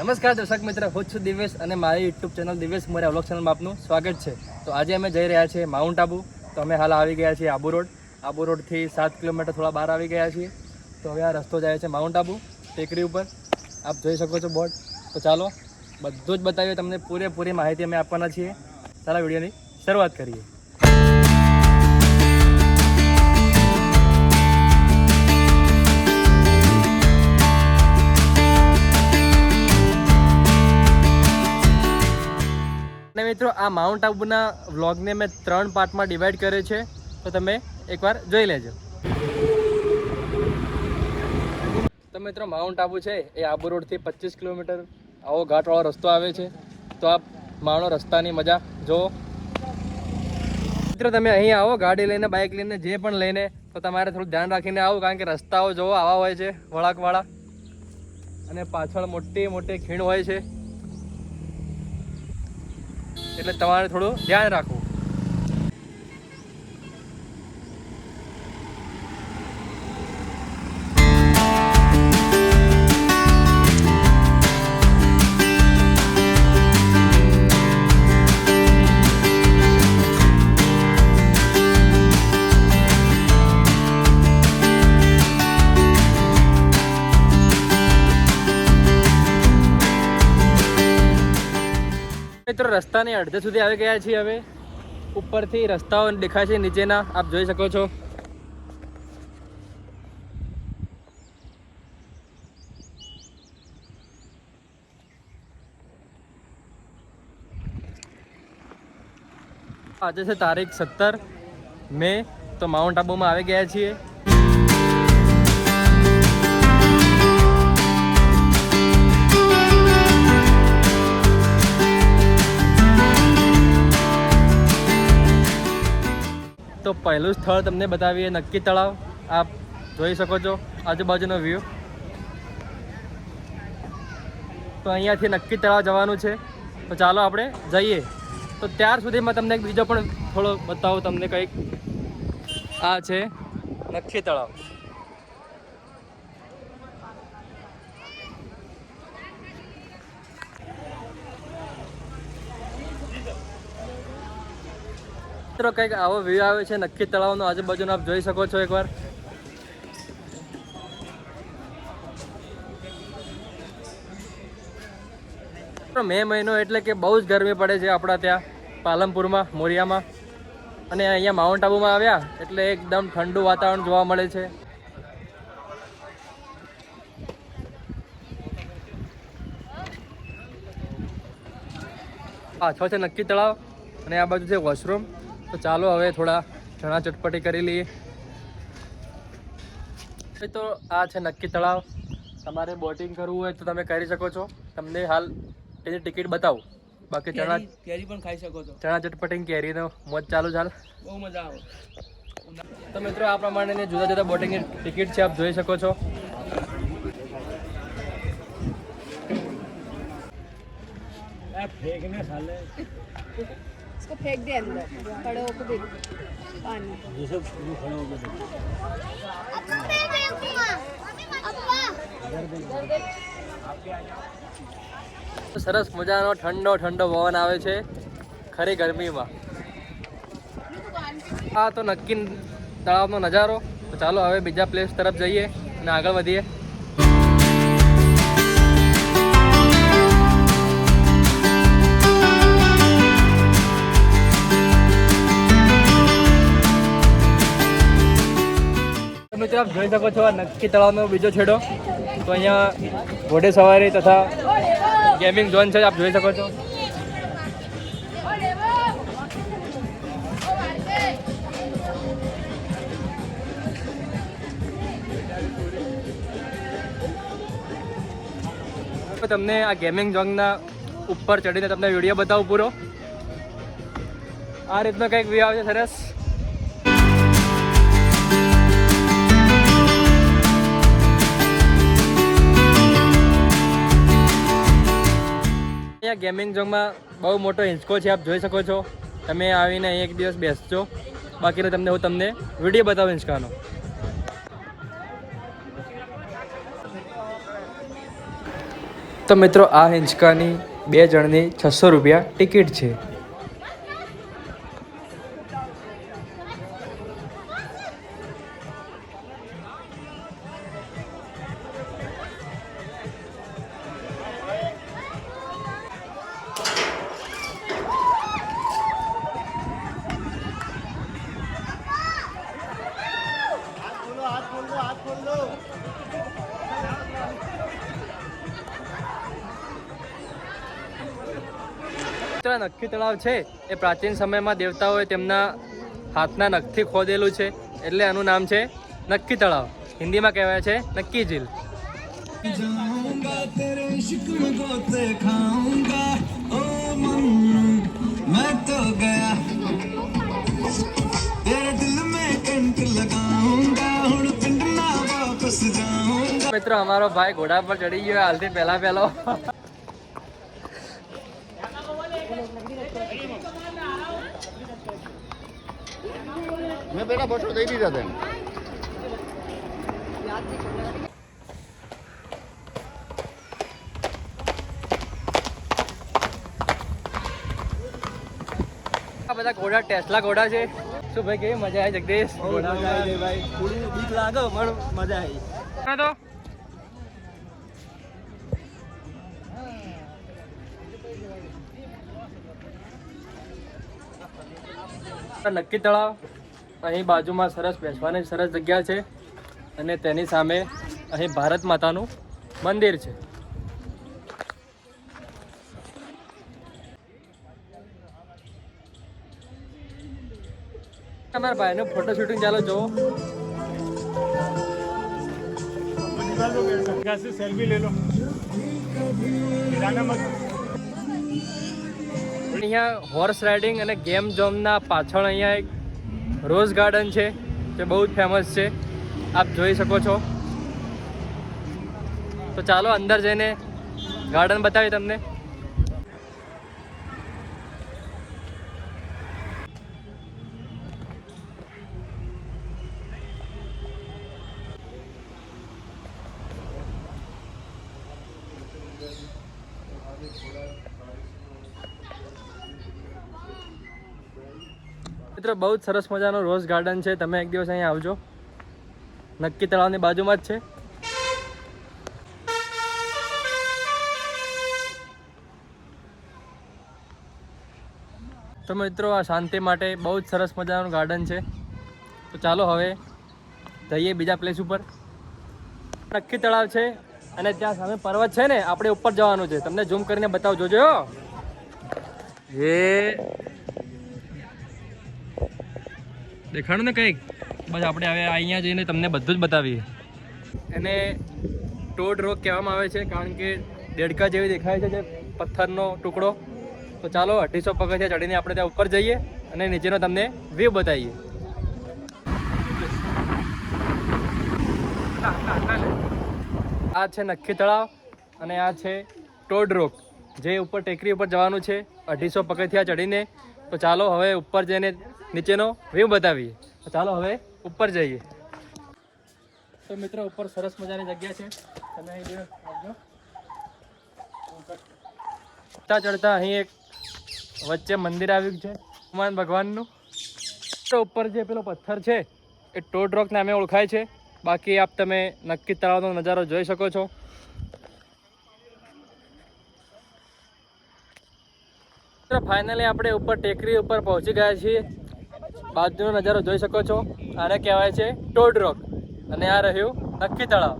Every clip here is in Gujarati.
નમસ્કાર દર્શક મિત્ર, હું છું દિવેશ અને મારી YouTube channel Divesh Morya vlog ચેનલમાં આપનું સ્વાગત છે. તો આજે અમે જઈ રહ્યા છીએ માઉન્ટ આબુ. તો અમે હાલ આવી ગયા છીએ આબુ રોડ. આબુ રોડથી સાત કિલોમીટર થોડા બહાર આવી ગયા છીએ. તો હવે આ રસ્તો જાય છે માઉન્ટ આબુ, ટેકરી ઉપર. આપ જોઈ શકો છો બોર્ડ તો ચાલો, બધું જ બતાવીએ. તમને પૂરેપૂરી માહિતી અમે આપવાના છીએ. સારા વિડીયોની શરૂઆત કરીએ. અને મિત્રો, આ માઉન્ટ આબુના વ્લોગને મેં ત્રણ પાર્ટમાં ડિવાઈડ કર્યો છે. તો તમે એકવાર જોઈ લેજો. તો મિત્રો માઉન્ટ આબુ છે, એ આબુ રોડથી પચીસ કિલોમીટર આવો ઘાટવાળો રસ્તો આવે છે. તો આપ માણો રસ્તાની મજા જુઓ. મિત્રો, તમે અહીં આવો, ગાડી લઈને બાઇક લઈને, જે પણ લઈને, તો તમારે થોડું ધ્યાન રાખીને આવો, કારણ કે રસ્તાઓ જોવો આવા હોય છે, વળાકવાળા. અને પાછળ મોટી મોટી ખીણ હોય છે. એટલે તમારે થોડું ધ્યાન રાખવું. રસ્તાની અડધે સુધી આવી ગયા છીએ હવે. ઉપરથી રસ્તાઓ દેખાય છે, નીચેના. આપ જોઈ શકો છો. આજે છે તારીખ સત્તર મે, તો માઉન્ટ આબુમાં આવી ગયા છીએ. તો પહેલું સ્થળ તમને બતાવીએ, નક્કી તળાવ. આપ જોઈ શકો છો આજુબાજુનો વ્યૂ તો અહીંયાથી નક્કી તળાવ જવાનું છે. તો ચાલો આપણે જઈએ. તો ત્યાર સુધીમાં તમને બીજો પણ થોડો બતાવું, તમને કંઈક. આ છે નક્કી તળાવ. મિત્રો, કંઈક આવો વ્યૂ આવે છે નક્કી તળાવનો. આજુબાજુનો આપ જોઈ શકો છો એકવાર. મે મહિનો એટલે કે બહુ જ ગરમી પડે છે આપણા ત્યાં, પાલનપુરમાં, મોરિયામાં. અને અહીંયા માઉન્ટ આબુમાં આવ્યા, એટલે એકદમ ઠંડુ વાતાવરણ જોવા મળે છે. પાછળ છે નક્કી તળાવ અને આ બાજુ છે વોશરૂમ તો ચાલો હવે થોડા ચણા ચટપટી કરી લઈએ. તો આ છે નક્કી તળાવ. તમારે બોટિંગ કરવું હોય તો તમે કરી શકો છો. તમને હાલ એની ટિકિટ બતાવું. બાકી ચણા કેરી પણ ખાઈ શકો છો. ચણા ચટપટી કેરી નો મોજ ચાલુ ચાલ બહુ મજા આવે. તો મિત્રો આ પ્રમાણેની જુદા જુદા બોટિંગની ટિકિટ છે આપ જોઈ શકો છો. ફેંકને સાલે. इसको फेंक दे अंदर खड़े होकर देख पानी ये सब शुरू खड़े हो गए સરસ મજાનો ઠંડો ઠંડો પવન આવે છે ખરી ગરમીમાં આ તો નક્કી તળાવનો નજારો તો ચાલો હવે બીજા પ્લેસ તરફ જઈએ અને આગળ વધીએ મિત્રો આપ જોઈ શકો છો આ નક્કી તળાવનો બીજો છેડો. તો અહીંયા ઘોડે સવારી તથા ગેમિંગ ઝોન છે, આપ જોઈ શકો છો. તમને આ ગેમિંગ ઝોનના ઉપર ચડીને તમને વીડિયો બતાવું પૂરો. આ રીતનો કંઈક વ્યૂ આવે છે સરસ. અહીંયા ગેમિંગ ઝોનમાં બહુ મોટો હિંચકો છે, આપ જોઈ શકો છો. તમે આવીને અહીં એક દિવસ બેસજો. બાકીનો તમને હું તમને વીડિયો બતાવું હિંચકાનો. તો મિત્રો, આ હિંચકાની બે જણની છસો રૂપિયા ટિકિટ છે. મિત્રો નક્કી તળાવ છે એ પ્રાચીન સમયમાં દેવતાઓએ તેમના હાથના નખથી ખોદેલું છે એટલે આનું નામ છે નક્કી તળાવ. હિન્દીમાં કહેવાય છે નક્કી ઝીલ. મિત્રો અમારો ભાઈ ઘોડા પર ચડી ગયો હાલથી પહેલા પહેલો. મેં પેલા બસો દઈ દીધા તેને આ બધા ઘોડા ટેસ્લા ઘોડા છે. શું ભાઈ કેવી મજા આવી જગદીશ? ઘોડા ભાઈ. થોડી બીક લાગે પણ મજા આવી. તો. નક્કી તળાવ. અહીં બાજુમાં સરસ બેસવાની સરસ જગ્યા છે અને તેની સામે અહીં ભારત માતાનું મંદિર છે. તમારા ભાઈનું ફોટો શૂટિંગ ચાલો જો લે અહીંયા હોર્સ રાઇડિંગ અને ગેમ ઝોનના પાછળ અહીંયા એક રોઝ ગાર્ડન છે, જે બહુ જ ફેમસ છે. આપ જોઈ શકો છો. તો ચાલો અંદર જઈને ગાર્ડન બતાવી તમને. મિત્રો, બહુ જ સરસ મજાનો રોઝ ગાર્ડન છે. તમે એક દિવસ અહીંયા આવજો. નક્કી તળાવની બાજુમાં જ છે. તો મિત્રો, આ શાંતિ માટે બહુ જ સરસ મજાનું ગાર્ડન છે. તો ચાલો હવે જઈએ બીજા પ્લેસ ઉપર. નક્કી તળાવ છે અને ત્યાં સામે પર્વત છે ને, આપણે ઉપર જવાનું છે. તમને ઝૂમ કરીને બતાવ જોજો હો. દેખાડું ને કંઈક. બસ આપણે હવે અહીંયા જઈને તમને બધું જ બતાવીએ. એને ટોડ રોક કહેવામાં આવે છે, કારણ કે દેડકા જેવી દેખાય છે જે પથ્થરનો ટુકડો. તો ચાલો, અઢીસો પગથિયા ચડીને આપણે ત્યાં ઉપર જઈએ અને નીચેનો તમને વ્યૂ બતાવીએ. આ છે નક્કી તળાવ અને આ છે ટોડ રોક જે ઉપર ટેકરી ઉપર જવાનું છે, અઢીસો પગથિયા ચડીને. તો ચાલો, હવે ઉપર જઈને નીચેનો વ્યૂ બતાવીએ. ચાલો હવે ઉપર જઈએ. તો મિત્રો ઉપર સરસ મજાની જગ્યા છે. તમે અહીં આવજો ચડતા ચડતા અહીં એક વચ્ચે મંદિર આવ્યું છે હનુમાન ભગવાનનું. તો ઉપર જે પેલો પથ્થર છે એ ટોડ રોક નામે ઓળખાય છે. બાકી આપ તમે નક્કી તળાવનો નજારો જોઈ શકો છો. ફાઇનલી આપણે ઉપર ટેકરી ઉપર પહોંચી ગયા છીએ. બાજુનો નજારો જોઈ શકો છો આને કહેવાય છે ટોડ રોક અને આ રહ્યું નક્કી તળાવ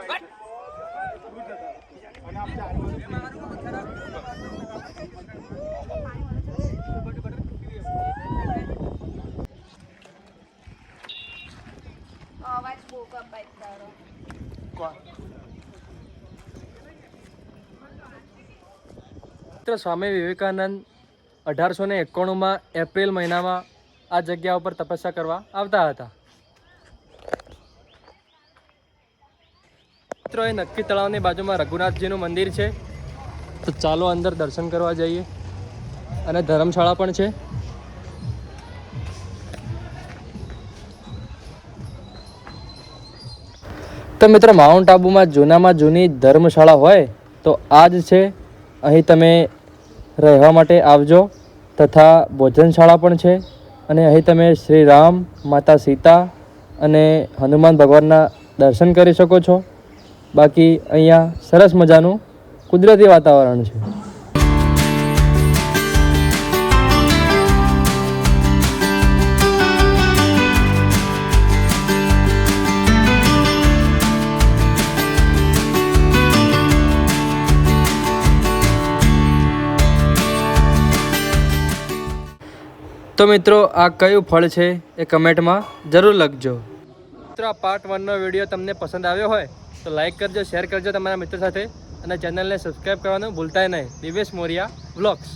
અવાજ મિત્રો, સ્વામી વિવેકાનંદ અઢારસો ને એકાણુંમાં એપ્રિલ મહિનામાં આ જગ્યા ઉપર તપસ્યા કરવા આવતા હતા. મિત્રો, એ નક્કી તળાવની બાજુમાં રઘુનાથજીનું મંદિર છે. તો ચાલો અંદર દર્શન કરવા જઈએ. અને ધર્મશાળા પણ છે. તો મિત્રો માઉન્ટ આબુમાં જૂનામાં જૂની ધર્મશાળા હોય તો આ જ છે. અહીં તમે રહેવા માટે આવજો. તથા ભોજનશાળા પણ છે. અને અહીં તમે શ્રી રામ, માતા સીતા અને હનુમાન ભગવાનના દર્શન કરી શકો છો. બાકી અહીંયા સરસ મજાનું કુદરતી વાતાવરણ છે. તો મિત્રો, આ કયું ફળ છે એ કમેન્ટમાં જરૂર લખજો. મિત્રો, આ પાર્ટ વનનો વીડિયો તમને પસંદ આવ્યો હોય, તો લાઇક કરજો શેર કરજો તમારા મિત્રો સાથે, અને ચેનલને સબસ્ક્રાઈબ કરવાનું ભૂલતા નહીં. દિવેશ મોરિયા વ્લોગ્સ